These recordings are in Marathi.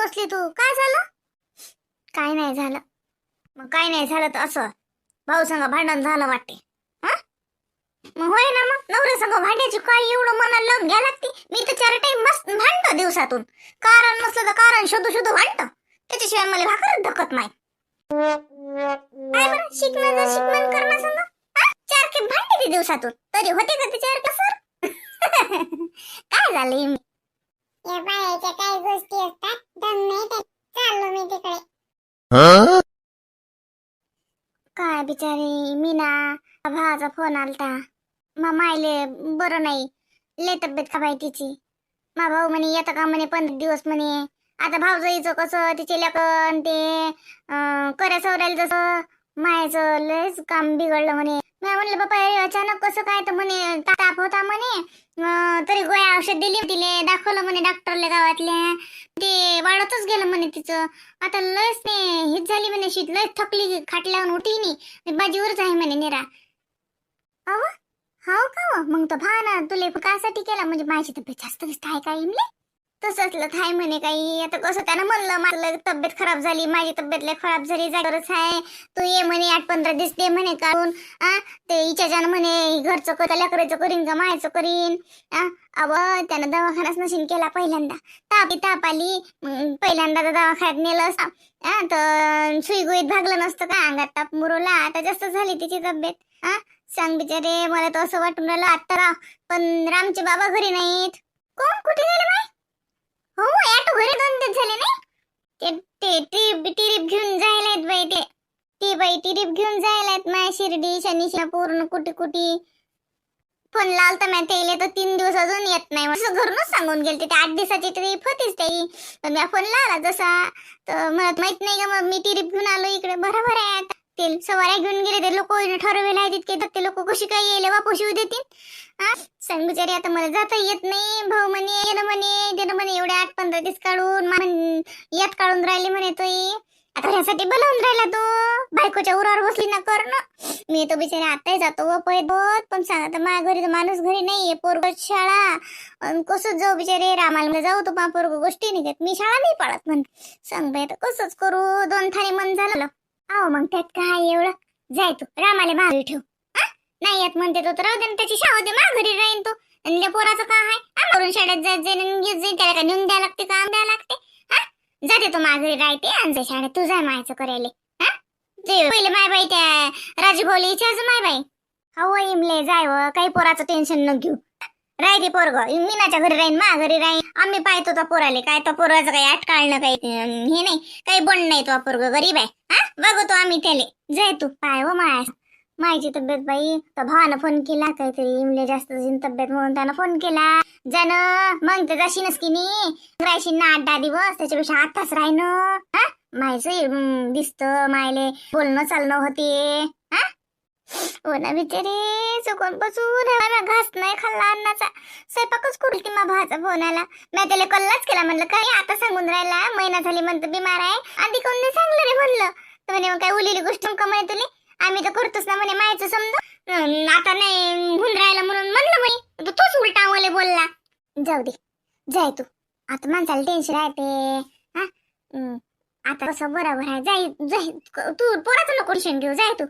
बसली तू. काय झालं? काय नाही झालं. मग काय नाही झालं तर असं भाऊ संग भांडण झालं वाटते. हा? मग होय ना मग? नवऱ्या संग भांड्याची काय एवढं मनाला लावून घ्या लागते? मी तर चार टाइम मस्त भांडतो दिवसातून. कारण नसलं तर कारण शोधू शोधू भांडतो. त्याच्याशिवाय मला भाकरच धकत नाही. काय बरं? शिकणं शिकणं करणं संग चार के भांडते ती दिवसातून. तरी होते का ते चार के काय झालं या बायाच्या काही गोष्टी असतात दम नाही त्यात. चाललो मी तिकडे काय बिचारी मीना भावाचा फोन आलता. मा मायले बरं नाही. लय तब्येत का आहे तिची. मा भाऊ म्हणे येतं का म्हणे पंधरा दिवस म्हणे. आता भाऊजाईचं कसं तिचे लेकन ते अं, कऱ्या सवरायला जसं मायाचं लयच काम बिघडलं म्हणे. मी म्हणलं बापा हे अचानक कसं काय तर म्हणे ताप होता म्हणे. अं, तरी गोळ्या औषध दिली तिले दाखवलं म्हणे डॉक्टरले गावातल्या ते वाढतच गेलं म्हणे तिचं. आता लस ते हीच झाली म्हणे शीत लस थकली खाटल्यावर उठी नाही बाजीवरच आहे म्हणे निरा. अव? हो का मग तर भा ना तुले कासाठी केला? म्हणजे माझी तब्येत जास्त जास्त आहे का इमले? तसंच थाय म्हणे काही. आता कसं त्यानं म्हणलं माझं तब्येत खराब झाली माझी तब्येत लय खराब झाली जागरच आहे तू ये म्हणे आठ पंधरा दिवस दे म्हणे काढून. आ ते हिच्याच्यानं म्हणे घरचं कर लेकराचं करीन का मायचं करीन? आ अव त्यानं दवाखानाच नशीन केला पहिल्यांदा. ताप ताप आली. पहिल्यांदा तर दवाखान्यात नेलं तर सुई गुईत भागलं नसतं का? अंगात ताप मुरवला. आता जास्त झाली तिची तब्येत. हा सांग बिचारे मला तर असं वाटून राहिलं. आता पण रामचे बाबा घरी नाहीत. कोण? कुठे गेले बाई? हो या घरी दोन दिवस झाले नाही. ते ते टिरीप टिरीप घेऊन आहेत बाई ते. ती बाई टिरीप घेऊन जायला आहेत माया शिर्डी शनी पूर्ण कुठे कुठे फोन लावता मी ते तर तीन दिवस अजून येत नाही. असं घरूनच सांगून गेले ते आठ दिवसाची ट्रीप होतीच ताई. पण मी फोन लावला जसा. तर मला माहीत नाही का मग मी टिरीप घेऊन आलो इकडे. बरोबर आहे आता. ते सवाऱ्या घेऊन गेले ते लोक ठरवेला आहे तितके. तर ते लोक कशी काय येईल वापस येऊ देतील? हा सांग बिचारी आता मला जाता येत नाही. भाऊ म्हणे येणं म्हणे. देणं म्हणे एवढे आठ पंधरा दिवस काढून यात काढून राहिले म्हणे तो आता ह्यासाठी बोलावून राहिला तो. बायकोच्या उरावर बसली ना कर ना. मी तो बिचारे आताही जातो व पळत बोत पण सांग आता माझ्या घरी तर माणूस घरी नाहीये पोरग शाळा. कसंच जाऊ बिचारे? रामाला जाऊ तो पा पोरग गोष्टी नाही मी शाळा नाही पाळत म्हण. सांग बाई कसंच करू? दोन थाळी मन झालं. आहो मग त्यात काय एवढं? जाय तू रामाला मागे ठेव. हा? नाही येत म्हणते तो तर राहू दे ना, त्याची शाहू दे मा घरी राहीन तो. आणि त्या पोराचं काय आहे? आमरून शाळेत जात जाईन आणि जाईन त्याला काय नेऊन द्यायला लागते काम द्यायला लागते? हा? जाते तो मा घरी राहते आणि शाळेत तू जाय मायचं करायला. हा? ते पहिले माय बाई त्या राजू भाऊला विचारचं माय बाई. हो इमले जाय व काही पोराचं टेन्शन न घेऊ. राय ते पोरग. मीनाच्या घरी राहीन मा घरी राहीन. आम्ही पाहतो तो पोराले काय तो पोराचं काही अटकाळणं काही हे नाही. काही बंड नाही तो पोरग गरीब आहे. हा? बघतो आम्ही त्याले. जाय तू. पाय व माया. मायची तब्येत बाई. तर भावानं फोन केला काहीतरी. इमले जास्त तब्येत म्हणून त्यानं फोन केला. जन मग तर जाशीनच की नी राहशील ना आठ दहा दिवस त्याच्यापेक्षा आताच राहीन. हा? मायचं दिसतं मायले. बोलणं चालणं होते. हा? हो ना बिचारी चुकून बसून घास नाही खाल्ला अन्नाचा. स्वयंपाकच करू मा भाचा फोन आला मी त्याला कल्लाच केला म्हणलं काय आता सांगून राहिला? महिना झाली म्हणतो बिमार आहे. आधी कोण नाही सांगलं रे म्हणलं. तर म्हणे मग काय उलिली गोष्ट कमाय तुले? आम्ही तर करतोच ना म्हणे मायचं समजा आता नाही होऊन राहिला म्हणून म्हणलं म्हणे. तू तोच उलटा आम्हाला बोलला. जाऊ दे जाय तू. आता माणसाला टेन्शन राहते. हा? आता कसं बरोबर आहे. जाय जाय तू पोराचं नको टेन्शन घेऊ. जाय तू.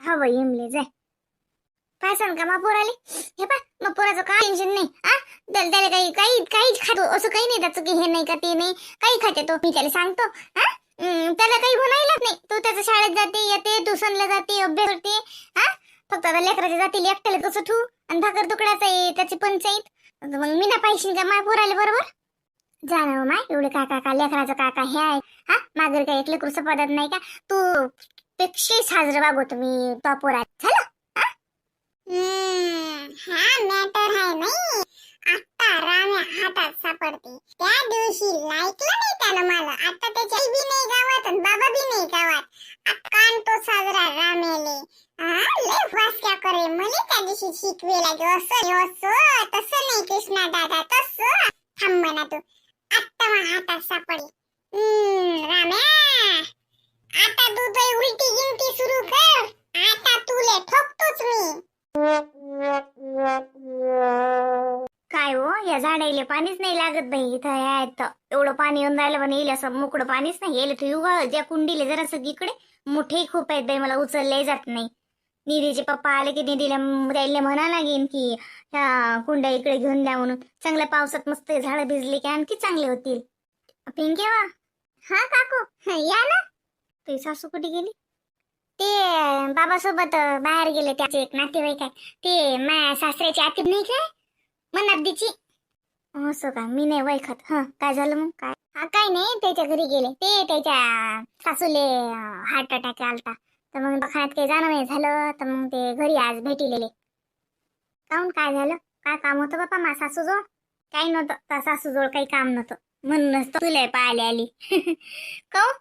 हा बाई इमले जाय. काय सांग का मा पोराले? हे पा मग पोराचं काय टेन्शन नाही आ? त्याला त्याला काही काही काही खातो असं काही नाही त्याचं की हे नाही का ते नाही काही खाते तो. मी त्याला सांगतो हा त्याला काही म्हणायलाच नाही. तू त्याच्या शाळेत जाते येते ट्युशनला जाते अभ्यास करते हा फक्त आता लेकराच्या जातील एकट्याला कसं ठू आणि भाकर तुकड्याचा आहे त्याची पंचायत. मग मी ना पाहिजे का माय पोराले बरोबर? जा ना हो माय एवढे काका काका लेकराचं काका हे आहे. हा मागं काय एक लेकरू पदार्थ नाही का? तू पेक्षे साजरं वागवतो तुम्ही तो झालं? हा? मॅटर आहे नाही. आता राम्या हातात सापडते. त्या दिवशी लायकलं नाही त्यानं मला. आता त्याच्या आई बी नाही गावात आणि बाबा बी नाही गावात. आता कान तो साजरा रामेले. हा लय वास्क्या करे. मला त्या दिवशी शिकवे की असं असं तसं नाही कृष्णा दादा तसं. थांब म्हणा तू. आत्ता मग हातात सापडे हम्म, राम्या. आता तू तो उलटी गिनती सुरू कर. आता तुले ठोकतोच मी. काय हो या झाडाला पाणीच नाही लागत बाई इथं या इथं. एवढं पाणी येऊन राहिलं पण येईल असं मोकळं पाणीच नाही. येईल तर युगा ज्या कुंडीले जरा सगळीकडे मोठे खूप आहेत बाई मला उचलले जात नाही. निधीचे पप्पा आले की निधीला त्याला म्हणा लागेल की ह्या कुंड्या इकडे घेऊन द्या म्हणून. चांगल्या पावसात मस्त झाडं भिजली की आणखी चांगले होतील. पिंके वा? हा काकू. या ना. तुझी सासू कुठे गेली? ते बाबासोबत बाहेर गेले त्याचे एक नातेवाईक आहे. ते माया सासऱ्याची आती नाही काय मनाबदीची असं का मी नाही वैखत हं काय झालं मग? काय? हा काय नाही त्याच्या घरी गेले. ते त्याच्या सासूले हार्ट अटॅक आलता. तर मग दखान्यात काही जाणं नाही झालं तर मग ते घरी आज भेटिलेले. काहून काय झालं? काय काम होतं बापा? मा सासूजवळ? काही नव्हतं. त्या सासूजवळ काही काम नव्हतं. म्हणूनच तुला पाहिले आली. काऊ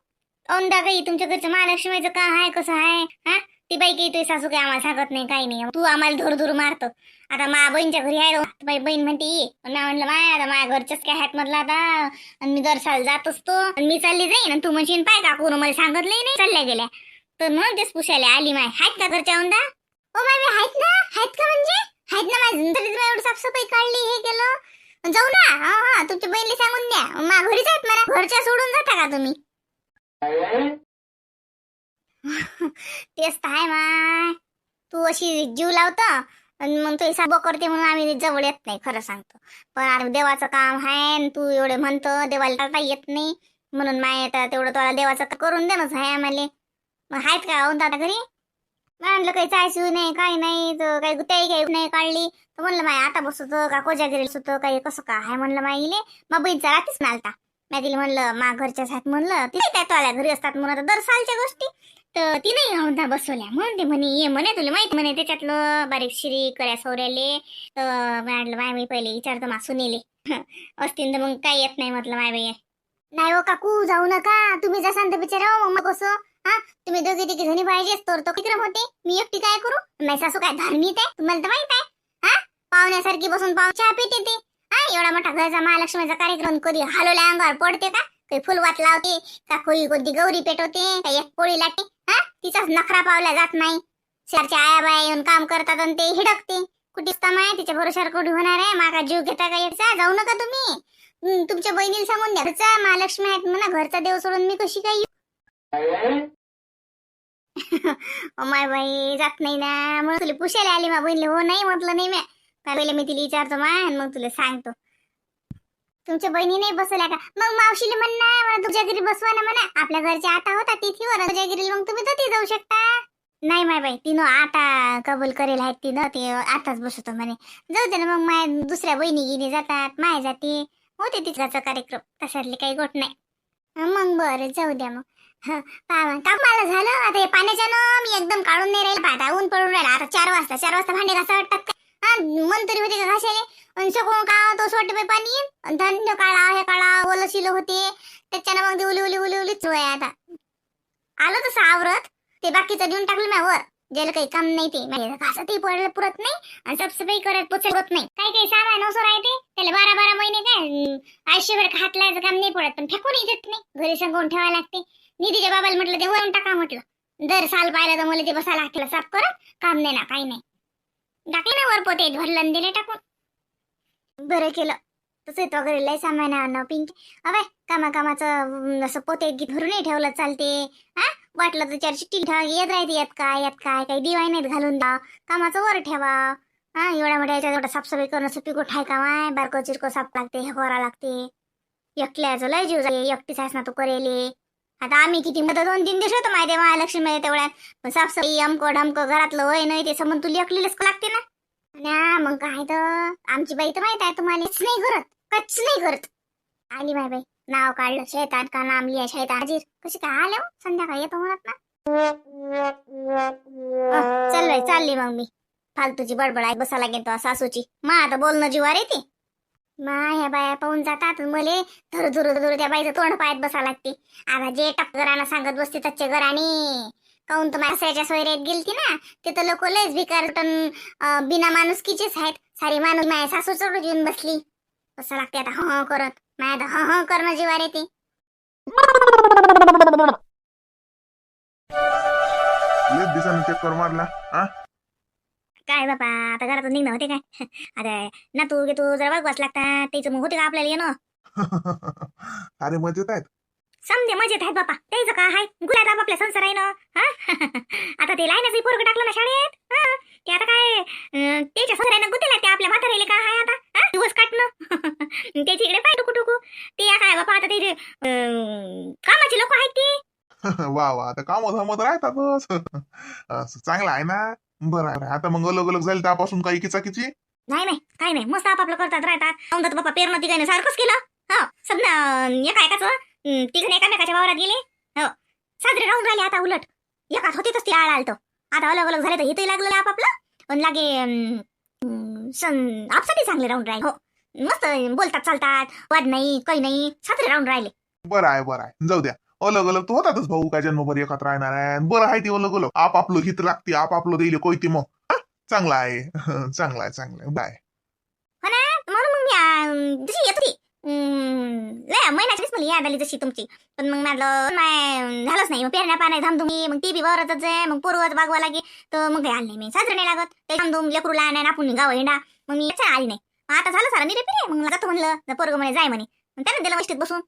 औंदा काही तुमच्या घरचं महालक्ष्मीचं का आहे कसं आहे हा? ती बाई काही तुझी सासू काही आम्हाला सांगत नाही काही नाही. तू आम्हाला धुर धुर मारतो. आता मा बहीणच्या घरी आहे बाई बहीण म्हणते ये. मी म्हणलं माय आता माझ्या घरच्याच काय हात मधला आता. आणि मी दर साल जात असतो आणि मी चालली जाईन आणि तू म्हणशील पाय का कोण मला सांगितलंही नाही चालल्या गेल्या. तर मग तेच पुसायला आली माय. आहेत का घरच्या औंदा ओ माय मी आहेत ना? आहेत का म्हणजे? आहेत ना माझी. तरी तुम्ही एवढी साफसफाई काढली हे केलं. जाऊ ना. हा हा तुमच्या बहिणीला सांगून द्या. मा घरीच आहेत मला घरच्या सोडून जाता का तुम्ही? तेच तर आहे माय. तू अशी जीव लावता आणि मग तो हिसाब करते म्हणून आम्ही जवळ येत नाही खरं सांगतो. पण अरे देवाचं काम आहे तू एवढे म्हणतो देवाला टाळता येत नाही. म्हणून माय आता तेवढं तुला देवाचं करून देणंच आहे आम्हाला. मग आहेत का होऊन दादा घरी? म्हणलं काही चायसू नाही काही नाही तर काही गुत्याही काही नाही काढली. तर म्हणलं माय आता बसतो का कोजागिरी सुतो काही कसं का आहे म्हणलं माईले मग बहीणचा रात्रीच नालता. मी तिला म्हणलं मा घरच्याच आहेत म्हणलं. ती काय घरी असतात म्हणून दर सालच्या गोष्टी. तर तिने नाही औंधा बसवल्या. म्हणून ते म्हणे ये म्हणे तुला माहिती म्हणे त्याच्यातलं बारीक शिरी कळ्या सोऱ्याले तर म्हटलं माय मी पहिले विचारतो मा सुनेले. असतील तर मग काही येत नाही म्हटलं माय बाई. नाही हो काकू जाऊ नका. तुम्ही जसाल तर बिचारा हो, मग मग कसं? हा? तुम्ही दोघे तिघे जणी पाहिजेच तर तो विक्रम होते? मी एकटी काय करू? माझी सासू काय धार्मिक आहे? तुम्हाला तर माहीत आहे. हा? पाहुण्यासारखी बसून पाहून चहा पिते ते एवढा मोठा घरचा महालक्ष्मीचा कार्यक्रम कधी हलवल्या अंगावर पडते का? काही फुलवात लावते का कोई कोणती गौरी पेटवते? का एक पोळी लागते हा? तिचाच नखरा पावला जात नाही. सरच्या आया बाया येऊन काम करतात आणि ते हिडकते. कुठेच काम आहे तिच्या भरोशावर कुठे होणार आहे? मागा जीव घेता का यायचा जाऊ नका तुम्ही. तुमच्या बहिणीला सांगून द्या. घरचा महालक्ष्मी आहेत म्हणा घरचा देव सोडून मी कशी काय येऊ? ओ माय बाई जात नाही ना. मग तुला पुशायला आली मा बहिणीला. हो नाही म्हटलं नाही म्या. पहिले मी तिला विचारतो मा आणि मग तुला सांगतो. तुमच्या बहिणी नाही बसवल्या का? मग मावशीला म्हणणार मला तुझ्या घरी बसवा ना म्हणा. आपल्या घरच्या आता होता तिथीवर तुझ्या घरी मग तुम्ही तिथे जाऊ शकता. नाही माय बाई तिनं आता कबूल करेल आहेत तिनं ते आताच बसवतो म्हणे. जाऊ दे ना मग माय दुसऱ्या बहिणी गिनी जातात माय जाते. होते तिथलाचा कार्यक्रम तशातले काही गोट नाही. मग बरं जाऊ द्या मग. हं, का मला झालं आता हे पाण्याच्यानं मी एकदम काढून नाही राहील पाहता ऊन पडून राहिला. आता चार वाजता चार वाजता भांडे घासा वाटतात का? हा मन तरी होते का घासायले? सगळं का तो सोट पे पाणी. येईन धान्य काढा हे काढा ओलं शिलं होते. त्याच्यानं मग ते उली उली उली उलीच आहे आता. आलं तसं आवरत. ते बाकीचं देऊन टाकलं मी वर ज्याला काही काम नाही ते. म्हणजे पडलं पुरत नाही. आणि साफसफाई करत पुचत नाही. काही काही सामान असं राहते. त्याला बारा बारा महिने काय आयुष्यभर हात काम नाही पडत. पण फेकून येत नाही. घरी सांगून ठेवायला लागते. निधीच्या बाबाला म्हटलं ते वरून टाका म्हटलं. दर साल पाहिलं तर मला ते बसायला लागलं साफ करत. काम नाही ना काही नाही. टाकले ना वर पोते भरलं दिले टाकून. बरं केलं. तसं वगैरे लय सामान आणणं पिंक. अबे कामा कामाचं असं पोते गीत भरूनही ठेवलं चालते. हा? वाटलं तर चर्ची चिठ्ठी ठेवा येत राहते यात काय यात काय काही दिवाय नाहीत घालून द्या कामाचं वर ठेवा. हा? एवढ्या मोठ्या याच्यात एवढं साफसफाई करणं सोपी गोठ आहे का माय? बारको चिरको साफ लागते हे करावं लागते. एकल्याचं लय जीव जाईल एकटीच आहेस ना तू करेले. आता आम्ही किती मदत दोन तीन दिवस होतो माहिती महालक्ष्मी तेवढ्यात. पण साफसफाई अमको ढमकं घरातलं होय नाही ते समोर तुली एकलीलाच लागते ना. ना मग काय तर आमची बाई तर माहीत आहे तुम्हाला नाही करत कच नाही करत. आली बाय बाई नाव काढलं शैतान का नाम लिया शैतान हाजीर. कशी काय आल्या हो? संध्याकाळी येतो म्हणत ना. चल बाई चालली मग मी. फालतूची बडबड आहे बसा लागेल तो सासूची. मग आता बोलणं जीवार येते. मा ह्या बाया पाहून जातात मले धरू धरू धरू त्या बाईचं तोंड पायात बसा लागते. आता जे टप घरानं सांगत बसते त्याचे घराने. काऊन तर माणसाच्या सोयऱ्यात गेलती ना तिथं लोक लयच भिकार बिना माणुसकीचेच आहेत. सारी माणूस माया सासू चढून येऊन बसली. असं लागते आता ह करत. माझ्या ह ह करणं जीवार येते. लय चक्कर मारला हा? काय बापा आता घरातून निघणं होते काय? आता ना तू गे तू जरा बघवाच लागतात त्याचं मग होते का आपल्याला येणं? अरे मजेत आहेत. समजे मजेत आहेत बापा त्याचं काय आहे गुलाब आपल्या संसार आहे ना हा? आता ते लाईनच पोरग टाकलं ना शाळेत हा? ते आता काय त्याच्या संसारानं गुतेला ते आपल्या म्हाताऱ्याला काय आहे आता हा? दिवस काढणं त्याची इकडे पाय टुकू टुकू ते काय बापा आता ते कामाचे लोक आहेत ते. वा वा आता काम राहतातच. असं चांगलं आहे ना? बरं आता मग अलग अलग झाली त्यापासून काही किचाकिची? नाही नाही. काही नाही. मस्त आपापलं करतात राहतात. औंधात बापा पेरणं तिघाने सारखंच केलं. हो. समजा एका एकाचं तिघांनी एकामेकाच्या वावरात गेले. हो. साजरे राहून राहिले आता उलट. एकाच होतेच ते आळ आलतो. आता अलग अलग झाले तर हेतही लागलं आपापलं. पण लागे आपसाठी चांगले राहून राहिले. हो. मस्त बोलतात चालतात. वाद नाही काही नाही. साजरे राहून राहिले. बरं आहे बरं आहे. जाऊ द्या. अलग अलग तर होतातच भाऊ काय जन्मभर एकत्र राहणार आहे? बरं आहे ते अलग अलग. आपापलं हित लागते आपापलं देईल कोयती मग. चांगला आहे. चांगला आहे चांगलं आहे. बाय. हो ना? म्हणून मग मी अं, जशी येत होती. अं, लय महिन्याचीच मला याद आली जशी तुमची. पण मग म्हटलं नाही झालंच नाही. मग पेरण्या पाण्या धामधुमी मग ती बी वरतच आहे मग पूर्वच बागवा लागे. तर मग काही आली नाही. मी साजरं नाही लागत. ते धामधूम लेकरूला नाही आपण गाव हिंडा. मग मी याच्या आली नाही. मग आता झालं सारा निरे पिरे. मग जातो म्हणलं पोरग म्हणे जाय म्हणे. मग त्यानं दिलं मस्तीत बसून.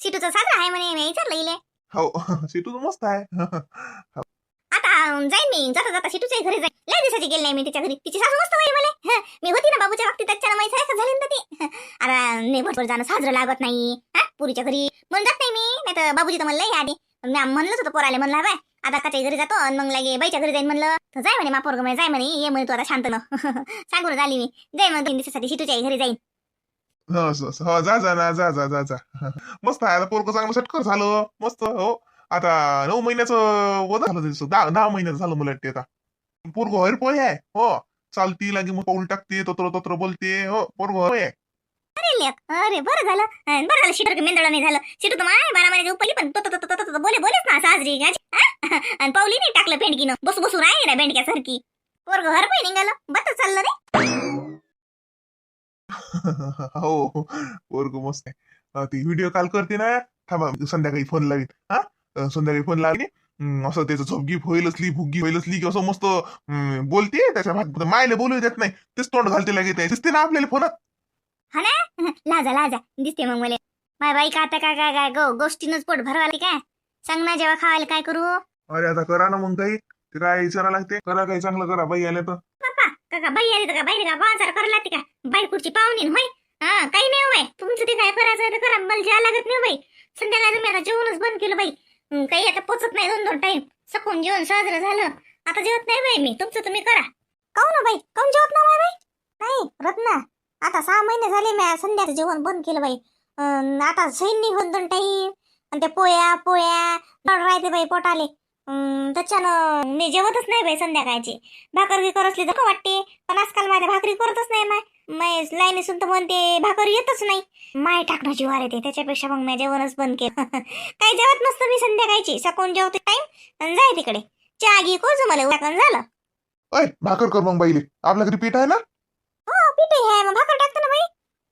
सिटूचं साजरं आहे म्हणे मी विचारलं इले. हो सिटू मस्त आहे. आता जाईन मी. जाता जाता सिटूच्या घरी जाईन. लय दिवसाची गेली नाही मी तिच्या घरी. तिची सासू मस्त होई मला मी होती ना बाबूच्या बाबतीत त्याच्यानं माहिती सारखं झाली ना ती. आता नेभरवर जाणं साजरं लागत नाही. हा पुरीच्या घरी. म्हणून जात नाही मी. नाही तर बाबूजी तर म्हणलं या आधी. मी म्हणलंच होतं पोराले म्हणलं बाय आता काच्या घरी जातो. आणि मग लागे बाईच्या घरी जाईन म्हणलं. तर जाय म्हणे मापोरग म्हणे जाय म्हणे. ये म्हणे तू आता शांत न सांगून झाली मी. जाय मग दोन दिवसासाठी सिटूच्या घरी जाईन. हो असं- असं. हो जा जा ना जा जा जा जा. मस्त आहे आता पोरग चांगलं सटकर झालं. मस्त हो. आता नऊ महिन्याचं वजन झालं त्याचं दहा दहा महिन्याचं झालं मला वाटते आता. पोरग हर पोय आहे. हो. चालती लागे मग पाऊल टाकते तोत्र तोत्र बोलते. हो पोरग हर आहे. अरे लेक अरे बरं झालं. अं, बरं झालं शिटर मेंदळा नाही झालं. शिटू तर माय बारा महिन्याची उपली पण तो तो तो- तो- तो- तो- बोले बोलेच ना साजरी. गाजी हा? आणि पावली नाही टाकलं भेंडकीनं. बसू बसू राही ना भेंडक्यासारखी. पोरग हर पण निघालं. बत चाललं रे. हो पोरग मस्त आहे. ती व्हिडिओ कॉल करते ना थांबा संध्याकाळी फोन लावीन. हा? संध्याकाळी फोन लावली हं, असं त्याचं झोपगी होईल असली फुगी होईल असली की असं मस्त हं, बोलते त्याच्या भाग मायले बोलू देत नाही. तेच तोंड घालते लागे ते दिसते ना आपल्याला फोनात? लाजा लाजा. दिसते मग मला. माय बाई का आता काय काय काय गो गोष्टीनच पोट भरवाले काय? सांग ना जेव्हा खावायला काय करू? अरे आता करा ना मग काही. ते काय विचारा लागते? करा काही चांगलं करा बाई आल्या तर. का काका बाई आली तर का? बाई का बाजार करला ती का? बाई पुढची पाहुणी होय? हा काही नाही होय तुमचं ते काय करायचं आहे करा. मला ज्या लागत नाही हो बाई. संध्याकाळी मी आता जेवणच बंद केलं बाई. काही आता पोचत नाही दोन दोन टाइम सकून जेवण साजरं झालं. आता जेवत नाही बाई मी. तुमचं तुम्ही करा. काऊ ना हो बाई? काऊन जेवत ना हो बाई? नाही रत्ना. आता सहा महिने झाले मी संध्याकाळचं जेवण बंद केलं बाई. अं, आता सैन निघून दोन टाईम आणि त्या पोया पोया. राहते बाई पोटाले. त्याच्यानं मी जेवतच नाही बाई संध्याकाळची. भाकर गिकर असली तर वाटते. पण आजकाल माझ्या भाकरी करतच नाही माय. माय लाईनीसून तर म्हणते भाकर येतच नाही. माय टाकणं जीवार येते त्याच्यापेक्षा मग मी जेवणच बंद केलं. काही जेवत नसतं मी संध्याकाळची. सकून जेवते टाइम आणि जाय तिकडे. चहा घे कोज मला टाकून झालं. अय भाकर कर मग बाईले. आपल्या घरी पीठ आहे ना? हो पिठे आहे. मग भाकर टाकतो ना बाई.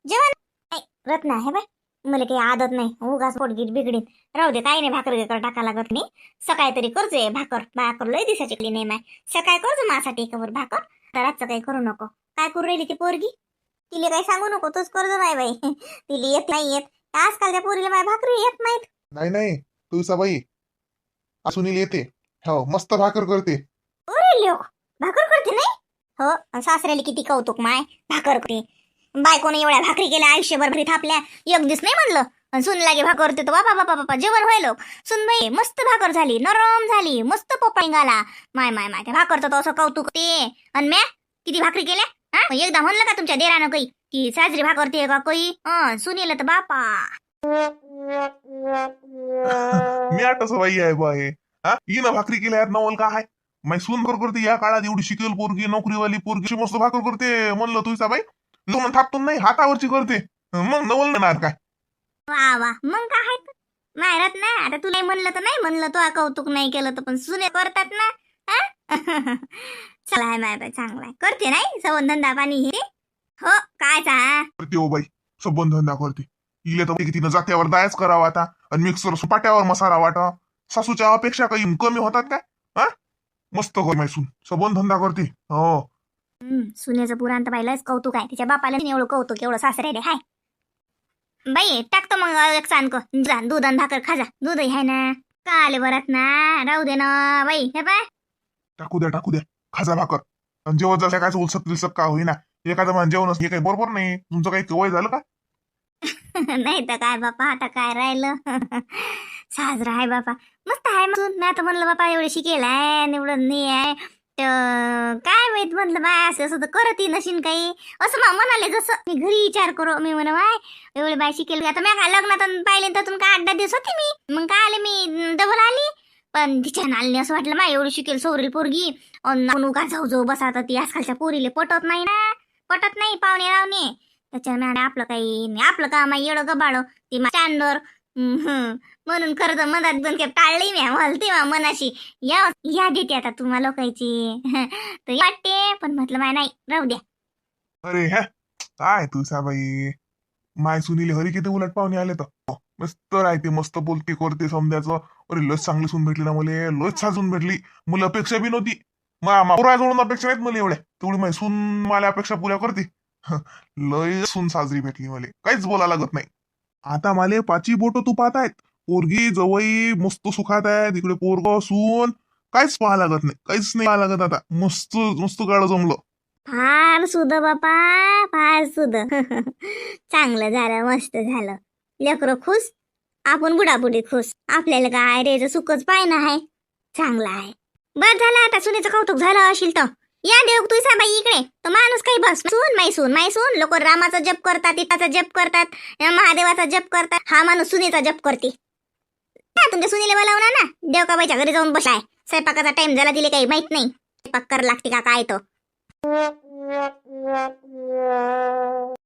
जेवण रत्ना आहे बाई. मला काही आदत नाही. उगाच पोटगीट बिघडीन राहू दे काही नाही भाकर गिकर टाका लागत नाही सकाळी तरी करते भाकर. भाकर लय दिसाची केली नाही माय. सकाळी करतो माझ्यासाठी एकावर भाकर. तर रातचं काही करू नको. काय करू राहिली ती पोरगी? तिला काही सांगू नको तूच करतो माय बाई तिला येत नाही येत. आजकाल त्या पोरीला माय भाकरी येत नाहीत. नाही नाही. तुळसा बाई. सुनील येते. हो मस्त भाकर करते. लोक भाकर करते नाही? हो अन सासऱ्याला किती कौतुक माय. भाकर करते. बायकोने एवढ्या भाकरी केल्या आयुष्यभर भरी थापल्या. एक दिवस नाही म्हणलं. अन सुन लागे भाकर ते बाबा बाबा बाबा जेवण व्हायलो सुन बाई मस्त भाकर झाली. नरम झाली. मस्त पोपळी निघाला. माय माय माय भाकरचं तर असं कौतुक ते अन म्या किती भाकरी केल्या? हा? एकदा म्हणलं का तुमच्या देरानं काही? की साजरी भाकर ते का काही? सुनेल सुनील तर बापा. मी आता बाई आहे बा हे? ना भाकरी केल्या यात नवल का आहे माय सून भाकर करते या काळात एवढी शिकेल पोरगी नोकरीवाली पोरगी मस्त भाकर करते. म्हणलं तुझा बाई. लोन थापतो नाही हातावरची करते. मग नवल नाही काय? वा वा. मग काय आहे तर? नाही. राहत ना आता तुला म्हणलं तर नाही म्हणलं. तो कौतुक नाही केलं तर पण सुने करतात ना. हा? चला आहे बाय चांगला आहे. करते नाही? सवन धंदा पाणी हे. हो काय चा करते ओ बाई. सबंध धंदा करते. इले तर तिनं जात्यावर दायच करावा आता. आणि मिक्सर पाट्यावर मसाला वाटा. सासूच्या अपेक्षा काही कमी होतात काय? हा? मस्त कर मैसून सबन धंदा करते. हो. सुनेचं पुराण तर पाहिलंच कौतुक आहे. तिच्या बापाला एवढं कौतुक एवढं सासरे हाय. बाई टाकतो मग एक सांग जा दूध आणि भाकर खाजा दूधही आहे ना. का आले बरात ना? राहू दे ना बाई. हे पाय. टाकू द्या टाकू द्या. खाजा भाकर. आणि जेवण जसं काय उलसक तिलसक का होईना एखादं म्हणजे जेवण हे काही बरोबर नाही. तुमचं काही वय झालं का? नाही तर काय बापा आता काय राहिलं? साजरा आहे बापा. मस्त आहे मग. मी आता म्हणलं बापा एवढं शिकेलाय आणि एवढं नाही आहे. काय माहीत म्हणलं बाय असं असं तर करत नशीन काही. असं म्हणाले जसं मी घरी विचार करू मी म्हण बाय एवढी बाय शिकेल आता मी लग्नात पाहिले तर का आठ दहा दिवस होते मी. मग काय आले मी? डबल आली. पण तिच्या नालनी असं वाटलं मा एवढी शिकेल सोरेल पोरगी. अन उगा जाऊ जाऊ बसा. आता ती आजकालच्या पोरीले पटत नाही ना. पटत नाही पाहुणे रावणे. त्याच्यामुळे आपलं काही नाही आपलं काम आहे एवढं गबाळ ती स्टँडवर म्हणून खरं तर मनात दोन टाळली मी म्हणते मा मनाशी. या या देते आता तुम्हाला लोकांची. तर वाटते पण म्हटलं माय नाही राहू द्या. अरे ह्या काय तू साबाई? माय सुनील हरी किती उलट पाहुणे आले तर हो, मस्त राहते मस्त बोलते करते समजायचं. अरे लस चांगली सून भेटली ना मला लस साजून भेटली. मुलं अपेक्षा बी नव्हती. जोडून अपेक्षा नाहीत मला एवढ्या. तेवढी माय सून मला अपेक्षा पुऱ्या करते. लय सून साजरी भेटली मला. काहीच बोला लागत नाही. आता माले पाची बोट तू पाहत आहेत पोरगी जवई मस्त सुखात आहे तिकडे पोरग सून काहीच पाहा लागत नाही काहीच नाही पाहा लागत आता. मस्त मस्त गाडं जमलं. फार सुद बापा फार सुद चांगलं झालं मस्त झालं. लेकरं खुश आपण बुडाबुडी खुश. आपल्याला काय रे सुखच पाहिजे आहे. चांगलं आहे. बर झालं आता सुनेचं कौतुक झालं असेल तर. या देव तू बाई इकडे. तो माणूस काही बस. सून माई सून माई सून. लोक रामाचा जप करतात इटाचा जप करतात या महादेवाचा जप करतात. हा माणूस सुनेचा जप करते. हा, तुमच्या सुनीला बोलावणार ना? देवकाबाईच्या घरी जाऊन बसाय स्वयंपाकाचा टाइम झाला दिले काही माहीत नाही. स्वयंपाक कर लागते का काय तो?